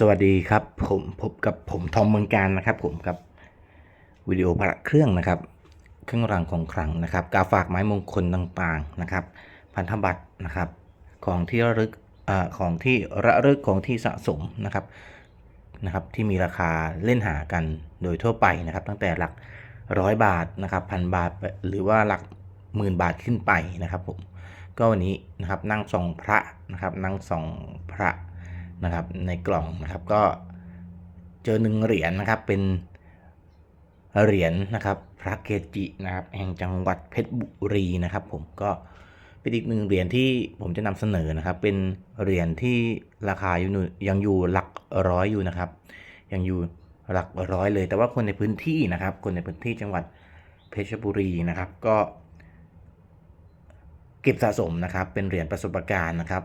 สวัสดีครับผมพบกับผมทอมเมืองการนะครับ ผมกับวิดีโอพระเครื่องนะครับ เครื่องรางของขลังนะครับกาฝากไม้มงคลต่างๆนะครับ พันธบัตรนะครับ ของที่ระลึกอของที่ระลึกของที่สะสมนะครับนะครับ ที่มีราคาเล่นหากันโดยทั่วไปนะครับ ตั้งแต่หลักร้อยบาทนะครับพันบาทหรือว่าหลักหมื่นบาทขึ้นไปนะครับผมก็วันนี้นะครับนั่งส่องพระนะครับนั่งส่องพระ นะครับในกล่องนะครับก็เจอหนึ่งเหรียญนะครับเป็นเหรียญนะครับพระเกจินะครับแห่งจังหวัดเพชรบุรีนะครับ ผมก็เป็นอีกหนึ่งเหรียญที่ผมจะนำเสนอนะครับ เป็นเหรียญที่ราคาอยู่ยังอยู่หลักร้อยอยู่นะครับ ยังอยู่หลักร้อยเลย แต่ว่าคนในพื้นที่นะครับ คนในพื้นที่จังหวัดเพชรบุรีนะครับ ก็เก็บสะสมนะครับ เป็นเหรียญประสบการณ์นะครับ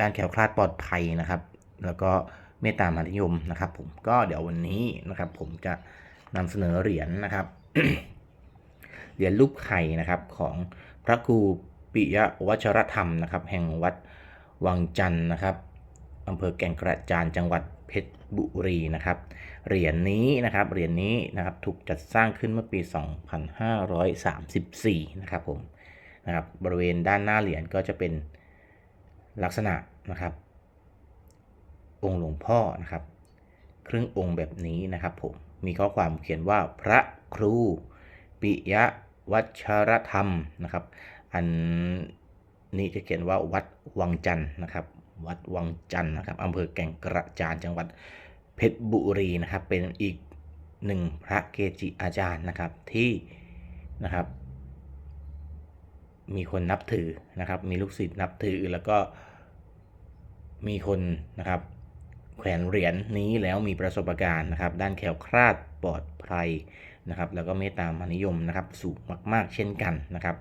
ด้านแคล้วคลาดปลอดภัยนะครับ แล้วก็เมตตามหานิยมนะครับ ผมก็เดี๋ยววันนี้นะครับ ผมจะนำเสนอเหรียญนะครับเหรียญรูปไข่นะครับของพระครูปิยวัชรธรรมนะครับ แห่งวัดวังจันทร์นะครับอำเภอแก่งกระจานจังหวัดเพชรบุรีนะครับ เหรียญนี้นะครับ เหรียญนี้นะครับถูกจัดสร้างขึ้นเมื่อปี 2534 นะครับผมนะครับบริเวณด้านหน้าเหรียญก็จะเป็นลักษณะนะครับ องค์หลวงพ่อนะครับ ครึ่งองค์แบบนี้นะครับผมมีข้อความเขียนว่าพระครู ปิยวัชรธรรมนะครับ อันนี้จะเขียนว่าวัดวังจันทร์นะครับ วัดวังจันทร์นะครับอำเภอแก่งกระจานจังหวัดเพชรบุรีนะครับ เป็นอีกหนึ่งพระเกจิอาจารย์นะครับที่นะครับ มีคนนับถือนะครับ มีลูกศิษย์นับถือแล้วก็มีคนนะครับ แขวนเหรียญนี้แล้วมีประสบการณ์นะครับ ด้านแคล้วคลาดปลอดภัยนะครับ แล้วก็เมตตามหานิยมนะครับ สูงมาก ๆ เช่นกันนะครับ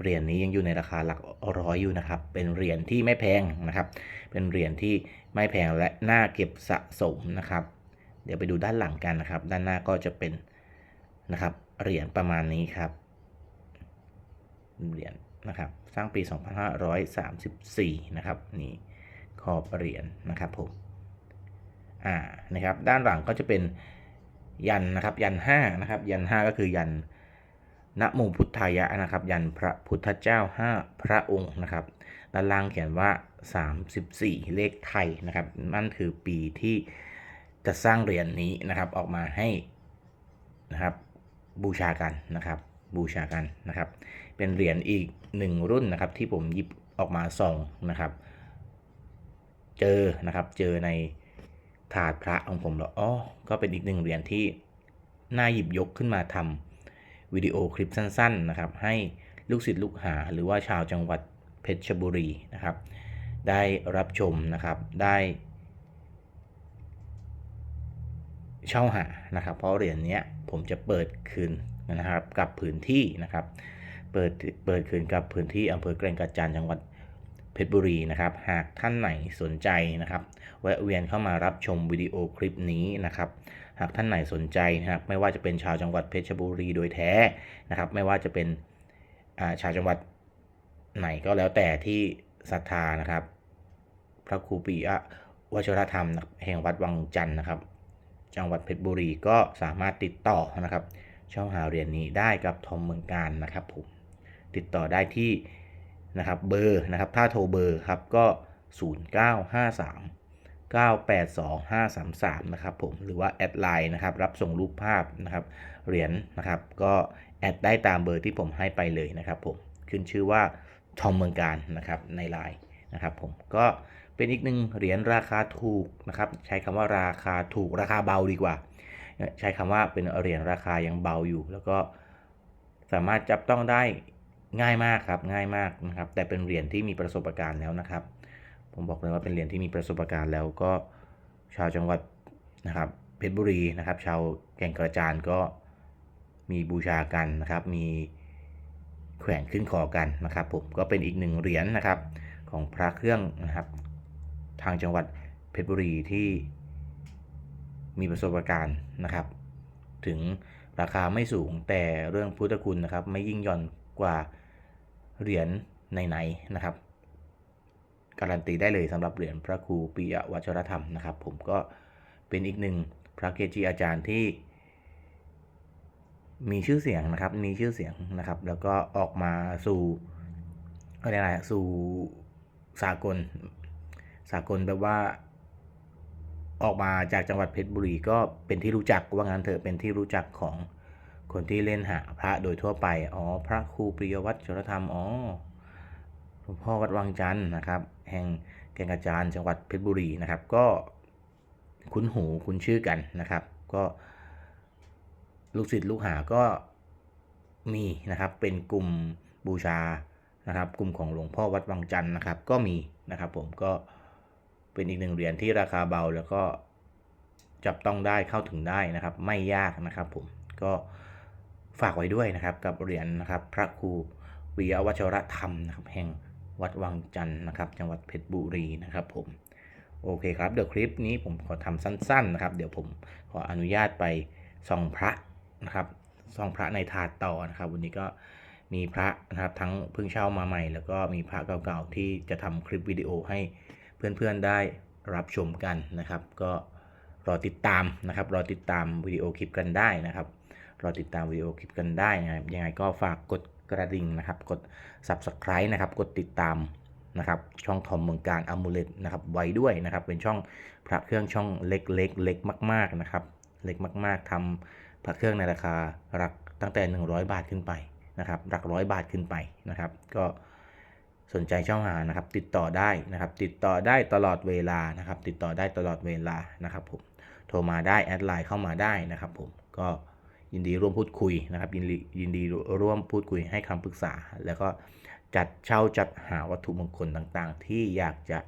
เหรียญนี้ยังอยู่ในราคาหลักร้อยอยู่นะครับ เป็นเหรียญที่ไม่แพงนะครับ เป็นเหรียญที่ไม่แพงและน่าเก็บสะสมนะครับ เดี๋ยวไปดูด้านหลังกันนะครับ ด้านหน้าก็จะเป็นนะครับเหรียญประมาณนี้ครับ เหรียญนะครับ สร้างปี 2534 นะครับ นี่ขอบเหรียญนะครับผม อ่านะครับด้านหลังก็จะเป็นยันนะครับยันห้านะครับยันห้าก็คือยันนะโมพุทธายะนะครับ ยันพระพุทธเจ้าห้าพระองค์นะครับด้านล่างเขียนว่า 34 เลขไทยนะครับนั่นคือปีที่จะสร้างเหรียญนนี้นะครับออกมาให้นะครับบูชากันนะครับบูชากันนะครับ เป็นเหรียญอีกหนึ่งรุ่นนะครับที่ผมหยิบออกมาส่องนะครับ เจอนะครับเจอใน ถาดพระของผมแล้วอ๋อก็เป็นอีกหนึ่งเหรียญที่น่าหยิบยกขึ้นมาทำวิดีโอคลิปสั้นๆนะครับ ให้ลูกศิษย์ลูกหาหรือว่าชาวจังหวัดเพชรบุรีนะครับ ได้รับชมนะครับได้เช่าหานะครับ เพราะเหรียญนี้ผมจะเปิดคืนนะครับกับพื้นที่นะครับ เปิดเปิดคืนกับพื้นที่อำเภอแกลงกระจานจังหวัดเพชรบุรีนะครับ หากท่านไหนสนใจนะครับ แวะเวียนเข้ามารับชมวิดีโอคลิปนี้นะครับ หากท่านไหนสนใจนะครับ ไม่ว่าจะเป็นชาวจังหวัดเพชรบุรีโดยแท้นะครับ ไม่ว่าจะเป็นาชาวจังหวัดไหนก็แล้วแต่ที่ศรัทธานะครับ พระครูปิยะวชรธรรมแห่งวัดวังจันทร์นะครับ จังหวัดเพชรบุรีก็สามารถติดต่อนะครับ ช่องหาเรียญนี้ได้กับทอมเมืองการนะครับผมติดต่อได้ที่นะครับเบอร์นะครับถ้าโทรเบอร์ครับก็ 0953 982 533 นะครับผมหรือว่าแอดไลน์นะครับรับส่งรูปภาพนะครับเหรียญนะครับ ก็แอดได้ตามเบอร์ที่ผมให้ไปเลยนะครับผมขึ้นชื่อว่าทอมเมืองการนะครับในไลน์นะครับผมก็เป็นอีกหนึ่งเหรียญราคาถูกนะครับ ใช้คำว่าราคาถูกราคาเบาดีกว่า ใช้คำว่าเป็นเหรียญราคายังเบาอยู่ แล้วก็สามารถจับต้องได้ง่ายมากครับง่ายมากนะครับ แต่เป็นเหรียญที่มีประสบการณ์แล้วนะครับ ผมบอกเลยว่าเป็นเหรียญที่มีประสบการณ์แล้วก็ชาวจังหวัดนะครับเพชรบุรีนะครับ ชาวแก่งกระจานก็มีบูชากันนะครับ มีแขวนขึ้นคอกันนะครับผมก็เป็นอีกหนึ่งเหรียญนะครับของพระเครื่องนะครับ ทางจังหวัดเพชรบุรีที่มีประสบการณ์นะครับ ถึงราคาไม่สูงแต่เรื่องพุทธคุณนะครับ ไม่ยิ่งย่อนกว่าเหรียญไหนๆนะครับ การันตีได้เลยสำหรับเหรียญพระครูปิยวัชรธรรมนะครับ ผมก็เป็นอีกหนึ่งพระเกจิอาจารย์ที่ มีชื่อเสียงนะครับ มีชื่อเสียงนะครับ แล้วก็ออกมาสู่อะไรนะสู่สากล สากลแบบว่า ออกมาจากจังหวัดเพชรบุรีก็เป็นที่รู้จักว่างั้นเถอะเป็นที่รู้จักของคนที่เล่นหาพระโดยทั่วไป อ๋อ พระครูปริยวัตรชรธรรม อ๋อ หลวงพ่อวัดวังจันทร์นะครับ แห่งแก่งกระจานจังหวัดเพชรบุรีนะครับ ก็คุ้นหูคุ้นชื่อกันนะครับ ก็ลูกศิษย์ลูกหาก็มีนะครับเป็นกลุ่มบูชานะครับ กลุ่มของหลวงพ่อวัดวังจันทร์นะครับ ก็มีนะครับ ผมก็เป็นอีกหนึ่งเหรียญที่ราคาเบาแล้วก็จับต้องได้เข้าถึงได้นะครับ ไม่ยากนะครับ ผมก็ฝากไว้ด้วยนะครับ กับเหรียญนะครับ พระครูวิยวัชรธรรมนะครับแห่ง วัดวังจันทร์นะครับ จังหวัดเพชรบุรีนะครับผมโอเคครับเดี๋ยวคลิปนี้ผมขอทำสั้นๆนะครับ เดี๋ยวผมขออนุญาตไปส่องพระนะครับส่องพระในถาดต่อนะครับ วันนี้ก็มีพระนะครับทั้งเพิ่งเช่ามาใหม่ แล้วก็มีพระเก่าๆที่จะทำคลิปวิดีโอให้เพื่อนๆได้รับชมกันนะครับ ก็รอติดตามนะครับ รอติดตามวิดีโอคลิปกันได้นะครับ รอติดตามวิดีโอคลิปกันได้นะครับยังไงก็ฝากกด กระดิ่งนะครับ กด subscribe นะครับ กดติดตามนะครับ ช่องทอมเมืองการอัมูเลตนะครับ ไว้ด้วยนะครับ เป็นช่องพระเครื่องช่องเล็กๆเล็กมากๆนะครับ เล็กมาก ๆทำพระเครื่องในราคาหลักตั้งแต่ 100 บาทขึ้นไปนะครับ หลักร้อยบาทขึ้นไปนะครับ ก็สนใจช่องหานะครับ ติดต่อได้นะครับ ติดต่อได้ตลอดเวลานะครับ ติดต่อได้ตลอดเวลานะครับผม โทรมาได้แอดไลน์เข้ามาได้นะครับผม ก็ ยินดีร่วมพูดคุยนะครับ ยินดียินดีร่วมพูดคุยให้คำปรึกษา แล้วก็จัดเช่าจัดหาวัตถุมงคลต่างๆ ที่อยากจะ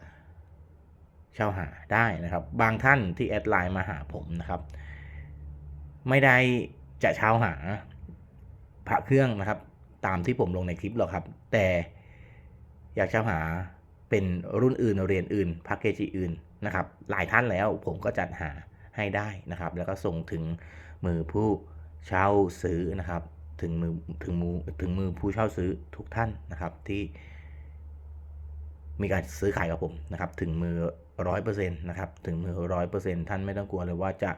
เช่าหาได้นะครับ บางท่านที่แอดไลน์มาหาผมนะครับ ไม่ได้จะเช่าหาพระเครื่องนะครับ ตามที่ผมลงในคลิปหรอกครับ แต่อยากเช่าหาเป็นรุ่นอื่นเรียนอื่นพระเกจิอื่นนะครับ หลายท่านแล้วผมก็จัดหาให้ได้นะครับ แล้วก็ส่งถึงมือผู้ เช่าซื้อนะครับ ถึงมือถึงมือถึงมือผู้เช่าซื้อทุกท่านนะครับที่มีการซื้อขายกับผมนะครับ ถึงมือร้อยเปอร์เซ็นต์นะครับ ถึงมือร้อยเปอร์เซ็นต์ท่านไม่ต้องกลัวเลยว่าจะ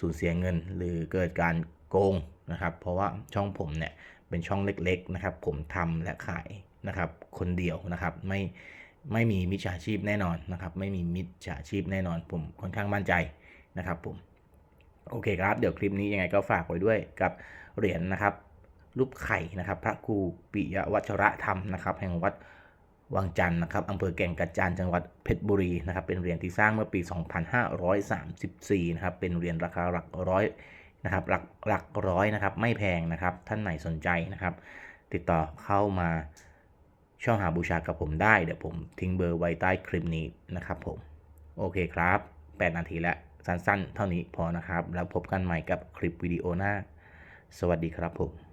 สูญเสียเงินหรือเกิดการโกงนะครับ เพราะว่าช่องผมเนี่ยเป็นช่องเล็กๆนะครับ ผมทำและขายนะครับ คนเดียวนะครับ ไม่ไม่มีมิจฉาชีพแน่นอนนะครับ ไม่มีมิจฉาชีพแน่นอน ผมค่อนข้างมั่นใจนะครับผม โอเคครับ เดี๋ยวคลิปนี้ยังไงก็ฝากไว้ด้วยกับเหรียญนะครับ รูปไข่นะครับ พระครูปิยวัชระธรรมนะครับ แห่งวัดวังจันทร์นะครับอำเภอแก่งกระจานจังหวัดเพชรบุรีนะครับ เป็นเหรียญที่สร้างเมื่อปี 2534 นะครับ เป็นเหรียญราคาหลักร้อยนะครับ หลักหลักร้อยนะครับ ไม่แพงนะครับ ท่านไหนสนใจนะครับ ติดต่อเข้ามาช่องหาบูชากับผมได้ เดี๋ยวผมทิ้งเบอร์ไว้ใต้คลิปนี้นะครับผม โอเคครับ 8 นาทีแล้ว สั้นๆ เท่านี้พอนะครับ แล้วพบกันใหม่กับคลิปวิดีโอหน้า สวัสดีครับผม